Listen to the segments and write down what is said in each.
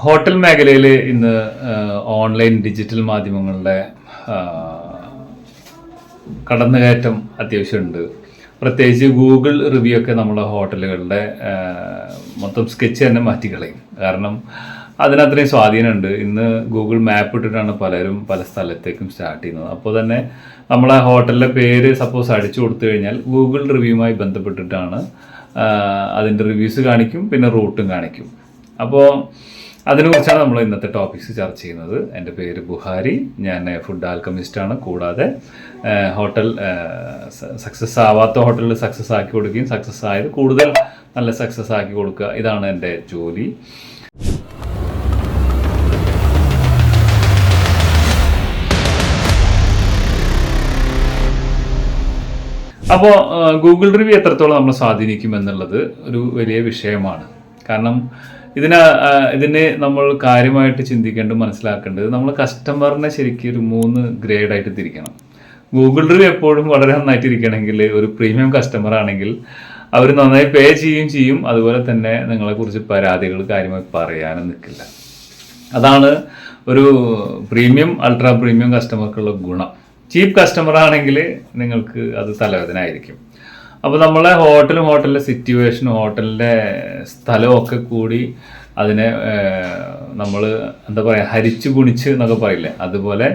Hotel മേഖലയിൽ ഇന്ന് online digital മാധ്യമങ്ങളുടെ കടന്നുകയറ്റം അത്യാവശ്യമുണ്ട്. പ്രത്യേകിച്ച് ഗൂഗിൾ റിവ്യൂ ഒക്കെ നമ്മുടെ ഹോട്ടലുകളുടെ മൊത്തം സ്കെച്ച് തന്നെ മാറ്റിക്കളയും കാരണം അതിനത്രയും സ്വാധീനമുണ്ട്. ഇന്ന് ഗൂഗിൾ മാപ്പ് ഇട്ടിട്ടാണ് പലരും പല സ്ഥലത്തേക്കും സ്റ്റാർട്ട് ചെയ്യുന്നത്. അപ്പോൾ തന്നെ നമ്മളെ ഹോട്ടലിലെ പേര് സപ്പോസ് അടിച്ചു കൊടുത്തു കഴിഞ്ഞാൽ ഗൂഗിൾ റിവ്യൂവുമായി ബന്ധപ്പെട്ടിട്ടാണ് അതിന്റെ റിവ്യൂസ് കാണിക്കും പിന്നെ റൂട്ടും കാണിക്കും. അപ്പോൾ അതിനെക്കുറിച്ചാണ് നമ്മൾ ഇന്നത്തെ ടോപ്പിക്സ് ചർച്ച ചെയ്യുന്നത്. എന്റെ പേര് ബുഹാരി. ഞാൻ ഫുഡ് ആൽക്കമിസ്റ്റാണ് കൂടാതെ ഹോട്ടൽ സക്സസ് ആവാത്ത ഹോട്ടലിൽ സക്സസ് ആക്കി കൊടുക്കുകയും സക്സസ് ആയത് കൂടുതൽ നല്ല സക്സസ് ആക്കി കൊടുക്കുക. ഇതാണ് എന്റെ ജോലി. അപ്പോൾ ഗൂഗിൾ റിവ്യൂ എത്രത്തോളം നമ്മൾ സ്വാധീനിക്കും എന്നുള്ളത് ഒരു വലിയ വിഷയമാണ്. കാരണം ഇതിന് ഇതിന് നമ്മൾ കാര്യമായിട്ട് ചിന്തിക്കേണ്ടത് മനസ്സിലാക്കേണ്ടത് നമ്മൾ കസ്റ്റമറിനെ ശരിക്കും ഒരു മൂന്ന് ഗ്രേഡായിട്ട് തിരിക്കണം. ഗൂഗിൾ റിവ്യൂ എപ്പോഴും വളരെ നന്നായിട്ട് ഇരിക്കണമെങ്കിൽ ഒരു പ്രീമിയം കസ്റ്റമർ ആണെങ്കിൽ അവർ നന്നായി പേ ചെയ്യുകയും ചെയ്യും. അതുപോലെ തന്നെ നിങ്ങളെക്കുറിച്ച് പരാതികൾ കാര്യമായി പറയാനും നിൽക്കില്ല. അതാണ് ഒരു പ്രീമിയം അൾട്രാ പ്രീമിയം കസ്റ്റമർക്കുള്ള ഗുണം. ചീപ്പ് കസ്റ്റമർ ആണെങ്കിൽ നിങ്ങൾക്ക് അത് തലവേദന ആയിരിക്കും അപ്പോൾ നമ്മളെ ഹോട്ടലും ഹോട്ടലിന്റെ സിറ്റുവേഷനും ഹോട്ടലിന്റെ സ്ഥലവും ഒക്കെ കൂടി അതിനെ നമ്മൾ എന്താ പറയുക ഹരിച്ചു കുണിച്ച് എന്നൊക്കെ പറയില്ലേ? അതുപോലെ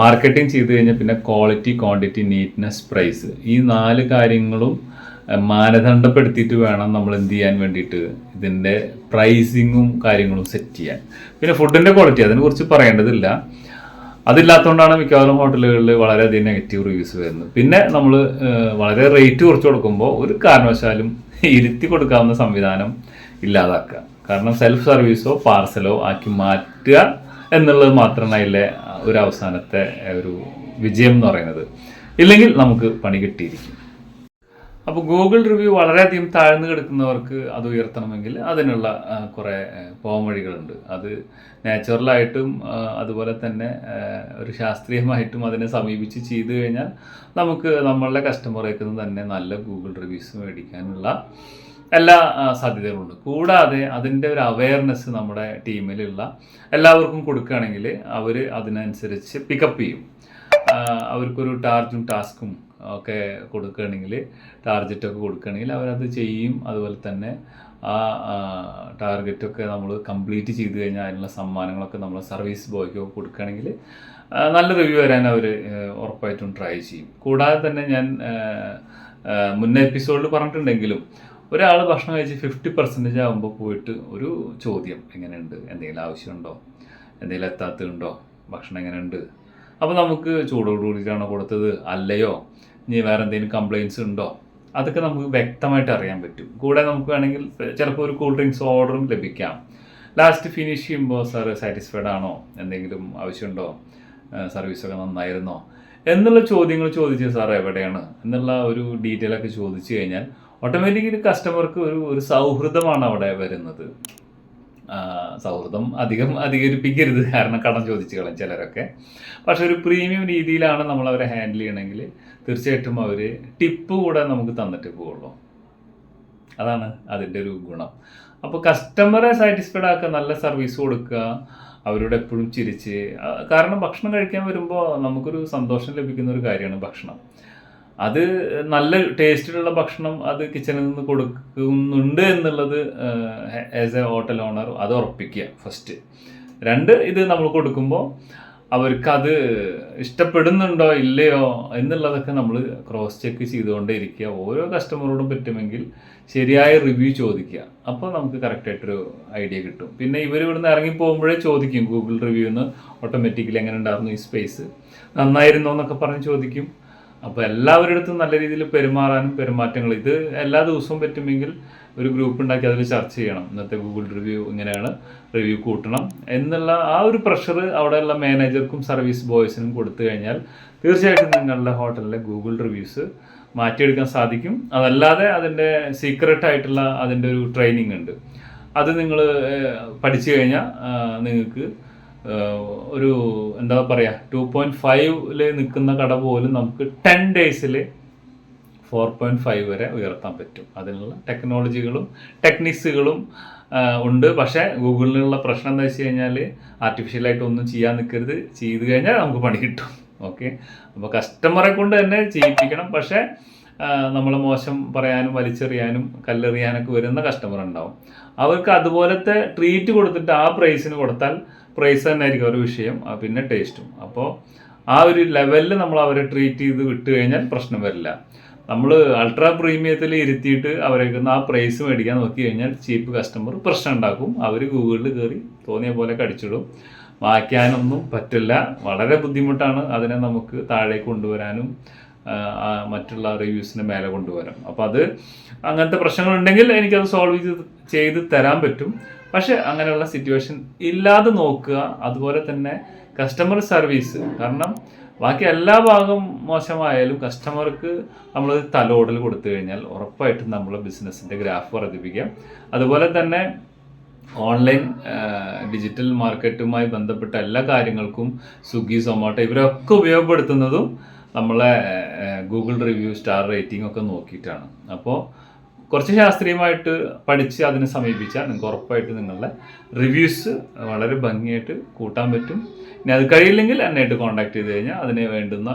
മാർക്കറ്റിംഗ് ചെയ്ത് കഴിഞ്ഞാൽ പിന്നെ ക്വാളിറ്റി ക്വാണ്ടിറ്റി നീറ്റ്നെസ് പ്രൈസ് ഈ നാല് കാര്യങ്ങളും മാനദണ്ഡപ്പെടുത്തിയിട്ട് വേണം നമ്മൾ എന്ത് ചെയ്യാൻ വേണ്ടിയിട്ട് ഇതിന്റെ പ്രൈസിങ്ങും കാര്യങ്ങളും സെറ്റ് ചെയ്യാൻ. പിന്നെ ഫുഡിന്റെ ക്വാളിറ്റി അതിനെക്കുറിച്ച് പറയേണ്ടതില്ല. അതില്ലാത്തതുകൊണ്ടാണ് മിക്കവാറും ഹോട്ടലുകളിൽ വളരെയധികം നെഗറ്റീവ് റിവ്യൂസ് വരുന്നത്. പിന്നെ നമ്മൾ വളരെ റേറ്റ് കുറച്ച് കൊടുക്കുമ്പോൾ ഒരു കാരണവശാലും ഇരുത്തി കൊടുക്കാവുന്ന സംവിധാനം ഇല്ലാതാക്കുക. കാരണം സെൽഫ് സർവീസോ പാർസലോ ആക്കി മാറ്റുക എന്നുള്ളത് മാത്രമാണ് അതിലെ ഒരു അവസാനത്തെ ഒരു വിജയം എന്ന് പറയുന്നത്. ഇല്ലെങ്കിൽ നമുക്ക് പണി കിട്ടിയിരിക്കും. അപ്പോൾ ഗൂഗിൾ റിവ്യൂ വളരെയധികം താഴ്ന്നു കിടക്കുന്നവർക്ക് അത് ഉയർത്തണമെങ്കിൽ അതിനുള്ള കുറേ പോംവഴികളുണ്ട്. അത് നാച്ചുറലായിട്ടും അതുപോലെ തന്നെ ഒരു ശാസ്ത്രീയമായിട്ടും അതിനെ സമീപിച്ച് ചെയ്തു കഴിഞ്ഞാൽ നമുക്ക് നമ്മളുടെ കസ്റ്റമറേക്ക് തന്നെ നല്ല ഗൂഗിൾ റിവ്യൂസ് മേടിക്കാനുള്ള എല്ലാ സാധ്യതകളുണ്ട് കൂടാതെ അതിന്റെ ഒരു അവയർനെസ് നമ്മുടെ ടീമിലുള്ള എല്ലാവർക്കും കൊടുക്കുകയാണെങ്കിൽ അവർ അതിനനുസരിച്ച് പിക്കപ്പ് ചെയ്യും. അവർക്കൊരു ടാർജും ടാസ്കും ഒക്കെ കൊടുക്കുകയാണെങ്കിൽ ടാർഗറ്റൊക്കെ കൊടുക്കുകയാണെങ്കിൽ അവരത് ചെയ്യും. അതുപോലെ തന്നെ ആ ടാർഗറ്റൊക്കെ നമ്മൾ കംപ്ലീറ്റ് ചെയ്ത് കഴിഞ്ഞാൽ അതിനുള്ള സമ്മാനങ്ങളൊക്കെ നമ്മൾ സർവീസ് ബോയ്ക്ക് കൊടുക്കുകയാണെങ്കിൽ നല്ല റിവ്യൂ വരാൻ അവർ ഉറപ്പായിട്ടും ട്രൈ ചെയ്യും. കൂടാതെ തന്നെ ഞാൻ മുന്നേ എപ്പിസോഡിൽ പറഞ്ഞിട്ടുണ്ടെങ്കിലും ഒരാൾ ഭക്ഷണം കഴിച്ച് ഫിഫ്റ്റി പെർസെന്റേജ് ആകുമ്പോൾ പോയിട്ട് ഒരു ചോദ്യം എങ്ങനെയുണ്ട്? എന്തെങ്കിലും ആവശ്യമുണ്ടോ? എന്തെങ്കിലും എത്താത്തതുണ്ടോ? ഭക്ഷണം എങ്ങനെയുണ്ട്? അപ്പോൾ നമുക്ക് ചൂടോടുകൂടിയിട്ടാണോ കൊടുത്തത്. അല്ലയോ? ഇനി വേറെ എന്തെങ്കിലും കംപ്ലയിൻസ് ഉണ്ടോ? അതൊക്കെ നമുക്ക് വ്യക്തമായിട്ട് അറിയാൻ പറ്റും. കൂടെ നമുക്ക് വേണമെങ്കിൽ ചിലപ്പോൾ ഒരു കൂൾ ഡ്രിങ്ക്സ് ഓർഡറും ലഭിക്കാം. ലാസ്റ്റ് ഫിനിഷ് ചെയ്യുമ്പോൾ സാറ് സാറ്റിസ്ഫൈഡ് ആണോ? എന്തെങ്കിലും ആവശ്യമുണ്ടോ? സർവീസൊക്കെ നന്നായിരുന്നോ? എന്നുള്ള ചോദ്യങ്ങൾ ചോദിച്ച് സാർ എവിടെയാണ്? എന്നുള്ള ഒരു ഡീറ്റെയിൽ ഒക്കെ ചോദിച്ചു കഴിഞ്ഞാൽ ഓട്ടോമാറ്റിക്കലി കസ്റ്റമർക്ക് ഒരു ഒരു സൗഹൃദമാണ് അവിടെ വരുന്നത്. സൗഹൃദം അധികം അധികരിപ്പിക്കരുത്. കാരണം കടം ചോദിച്ചു കളയും ചിലരൊക്കെ. പക്ഷെ ഒരു പ്രീമിയം രീതിയിലാണ് നമ്മൾ അവരെ ഹാൻഡിൽ ചെയ്യണമെങ്കിൽ തീർച്ചയായിട്ടും അവർ ടിപ്പ് കൂടെ നമുക്ക് തന്നിട്ട് പോവുള്ളൂ. അതാണ് അതിന്റെ ഒരു ഗുണം. അപ്പോൾ കസ്റ്റമറെ സാറ്റിസ്ഫൈഡ് ആക്കുക നല്ല സർവീസ് കൊടുക്കുക അവരോട് എപ്പോഴും ചിരിച്ച് കാരണം ഭക്ഷണം കഴിക്കാൻ വരുമ്പോൾ നമുക്കൊരു സന്തോഷം ലഭിക്കുന്ന ഒരു കാര്യമാണ് ഭക്ഷണം. അത് നല്ല ടേസ്റ്റിലുള്ള ഭക്ഷണം അത് കിച്ചണിൽ നിന്ന് കൊടുക്കുന്നുണ്ട് എന്നുള്ളത് ആസ് എ ഹോട്ടൽ ഓണർ അത് ഉറപ്പിക്കുക ഫസ്റ്റ് രണ്ട് ഇത് നമ്മൾ കൊടുക്കുമ്പോൾ അവർക്ക് അത് ഇഷ്ടപ്പെടുന്നുണ്ടോ ഇല്ലയോ എന്നുള്ളതൊക്കെ നമ്മൾ ക്രോസ് ചെക്ക് ചെയ്തുകൊണ്ടേ ഇരിക്കുക ഓരോ കസ്റ്റമറോടും പറ്റുമെങ്കിൽ ശരിയായ റിവ്യൂ ചോദിക്കുക. അപ്പോൾ നമുക്ക് കറക്റ്റായിട്ടൊരു ഐഡിയ കിട്ടും. പിന്നെ ഇവർ ഇവിടുന്ന് ഇറങ്ങി പോകുമ്പോഴേ ചോദിക്കും ഗൂഗിൾ റിവ്യൂന്ന് ഓട്ടോമാറ്റിക്കലി എങ്ങനെ ഉണ്ടായിരുന്നു ഈ സ്പേസ് നന്നായിരുന്നോ എന്നൊക്കെ പറഞ്ഞ് ചോദിക്കും. അപ്പോൾ എല്ലാവരുടെ നല്ല രീതിയിൽ പെരുമാറാനും പെരുമാറ്റങ്ങൾ ഇത് എല്ലാ ദിവസവും പറ്റുമെങ്കിൽ ഒരു ഗ്രൂപ്പ് ഉണ്ടാക്കി അതിൽ ചർച്ച ചെയ്യണം. ഇന്നത്തെ ഗൂഗിൾ റിവ്യൂ ഇങ്ങനെയാണ്. റിവ്യൂ കൂട്ടണം. എന്നുള്ള ആ ഒരു പ്രഷർ അവിടെയുള്ള മാനേജർക്കും സർവീസ് ബോയ്സിനും കൊടുത്തു കഴിഞ്ഞാൽ തീർച്ചയായിട്ടും നിങ്ങളുടെ ഹോട്ടലിലെ ഗൂഗിൾ റിവ്യൂസ് മാറ്റിയെടുക്കാൻ സാധിക്കും. അതല്ലാതെ അതിന്റെ സീക്രട്ട് ആയിട്ടുള്ള അതിന്റെ ഒരു ട്രെയിനിങ് ഉണ്ട്. അത് നിങ്ങൾ പഠിച്ചു കഴിഞ്ഞാൽ നിങ്ങൾക്ക് ഒരു എന്താ പറയുക ടു പോയിന്റ് ഫൈവിൽ നിൽക്കുന്ന കട പോലും നമുക്ക് ടെൻ ഡേയ്സിൽ ഫോർ പോയിന്റ് ഫൈവ് വരെ ഉയർത്താൻ പറ്റും. അതിനുള്ള ടെക്നോളജികളും ടെക്നിക്സുകളും ഉണ്ട്. പക്ഷേ ഗൂഗിളിനുള്ള പ്രശ്നം എന്താ വെച്ച് കഴിഞ്ഞാൽ ആർട്ടിഫിഷ്യലായിട്ട് ഒന്നും ചെയ്യാൻ നിൽക്കരുത്. ചെയ്ത് കഴിഞ്ഞാൽ നമുക്ക് പണി കിട്ടും. ഓക്കെ? അപ്പോൾ കസ്റ്റമറെ കൊണ്ട് തന്നെ ചെയ്യിപ്പിക്കണം. പക്ഷേ നമ്മൾ മോശം പറയാനും വലിച്ചെറിയാനും കല്ലെറിയാനൊക്കെ വരുന്ന കസ്റ്റമർ ഉണ്ടാവും. അവർക്ക് അതുപോലത്തെ ട്രീറ്റ് കൊടുത്തിട്ട് ആ പ്രൈസിന് കൊടുത്താൽ പ്രൈസ് തന്നെ ആയിരിക്കും ഒരു വിഷയം പിന്നെ ടേസ്റ്റും അപ്പോൾ ആ ഒരു ലെവലിൽ നമ്മൾ അവരെ ട്രീറ്റ് ചെയ്ത് വിട്ട് കഴിഞ്ഞാൽ പ്രശ്നം വരില്ല. നമ്മൾ അൾട്രാ പ്രീമിയത്തിൽ ഇരുത്തിയിട്ട് അവരേക്ക് ആ പ്രൈസ് മേടിക്കാൻ നോക്കി കഴിഞ്ഞാൽ ചീപ്പ് കസ്റ്റമർ പ്രശ്നം ഉണ്ടാക്കും. അവർ ഗൂഗിളിൽ കയറി തോന്നിയ പോലെ കടിച്ചിടും വായിക്കാനൊന്നും പറ്റില്ല. വളരെ ബുദ്ധിമുട്ടാണ് അതിനെ നമുക്ക് താഴേക്ക് കൊണ്ടുവരാനും മറ്റുള്ള റിവ്യൂസിന് മേലെ കൊണ്ടുവരാം അപ്പോൾ അത് അങ്ങനത്തെ പ്രശ്നങ്ങളുണ്ടെങ്കിൽ എനിക്കത് സോൾവ് ചെയ്ത് ചെയ്ത് തരാൻ പറ്റും. പക്ഷെ അങ്ങനെയുള്ള സിറ്റുവേഷൻ ഇല്ലാതെ നോക്കുക. അതുപോലെ തന്നെ കസ്റ്റമർ സർവീസ് കാരണം ബാക്കി എല്ലാ ഭാഗം മോശമായാലും കസ്റ്റമർക്ക് നമ്മൾ തലോടൽ കൊടുത്തു കഴിഞ്ഞാൽ ഉറപ്പായിട്ടും നമ്മൾ ബിസിനസ്സിന്റെ ഗ്രാഫ് വർദ്ധിപ്പിക്കാം. അതുപോലെ തന്നെ ഓൺലൈൻ ഡിജിറ്റൽ മാർക്കറ്റുമായി ബന്ധപ്പെട്ട എല്ലാ കാര്യങ്ങൾക്കും സ്വിഗ്ഗി സൊമാറ്റോ ഇവരൊക്കെ ഉപയോഗപ്പെടുത്തുന്നതും നമ്മളെ ഗൂഗിൾ റിവ്യൂ സ്റ്റാർ റേറ്റിംഗ് ഒക്കെ നോക്കിയിട്ടാണ്. അപ്പോൾ കുറച്ച് ശാസ്ത്രീയമായിട്ട് പഠിച്ച് അതിനെ സമീപിച്ചാൽ നിങ്ങൾക്ക് ഉറപ്പായിട്ട് നിങ്ങളുടെ റിവ്യൂസ് വളരെ ഭംഗിയായിട്ട് കൂട്ടാൻ പറ്റും. ഇനി അത് കഴിയില്ലെങ്കിൽ എന്നെയായിട്ട് കോൺടാക്ട് ചെയ്ത് കഴിഞ്ഞാൽ അതിന് വേണ്ടുന്ന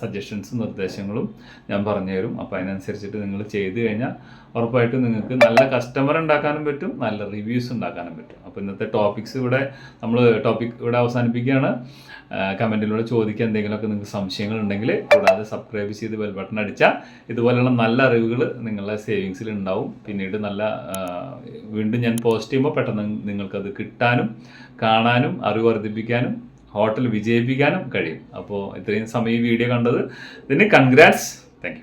സജഷൻസും നിർദ്ദേശങ്ങളും ഞാൻ പറഞ്ഞു തരും. അപ്പോൾ അതിനനുസരിച്ചിട്ട് നിങ്ങൾ ചെയ്ത് കഴിഞ്ഞാൽ ഉറപ്പായിട്ടും നിങ്ങൾക്ക് നല്ല കസ്റ്റമർ ഉണ്ടാക്കാനും പറ്റും നല്ല റിവ്യൂസ് ഉണ്ടാക്കാനും പറ്റും. അപ്പോൾ ഇന്നത്തെ ടോപ്പിക്സ് ഇവിടെ നമ്മൾ ടോപ്പിക് ഇവിടെ അവസാനിപ്പിക്കുകയാണ്. കമന്റിലൂടെ ചോദിക്കുക എന്തെങ്കിലുമൊക്കെ നിങ്ങൾക്ക് സംശയങ്ങൾ ഉണ്ടെങ്കിൽ കൂടാതെ സബ്സ്ക്രൈബ് ചെയ്ത് ബെൽ ബട്ടൺ അടിച്ചാൽ ഇതുപോലെയുള്ള നല്ല അറിവുകൾ നിങ്ങളുടെ സേവിങ്സിൽ ഉണ്ടാവും. പിന്നീട് നല്ല വീണ്ടും ഞാൻ പോസ്റ്റ് ചെയ്യുമ്പോൾ പെട്ടെന്ന് നിങ്ങൾക്കത് കിട്ടാനും കാണാനും അറിവ് വർദ്ധിപ്പിക്കാനും ഹോട്ടൽ വിജയിപ്പിക്കാനും കഴിയും. അപ്പോൾ ഇത്രയും സമയം ഈ വീഡിയോ കണ്ടത് ഇതിന് കൺഗ്രാറ്റ്സ് താങ്ക്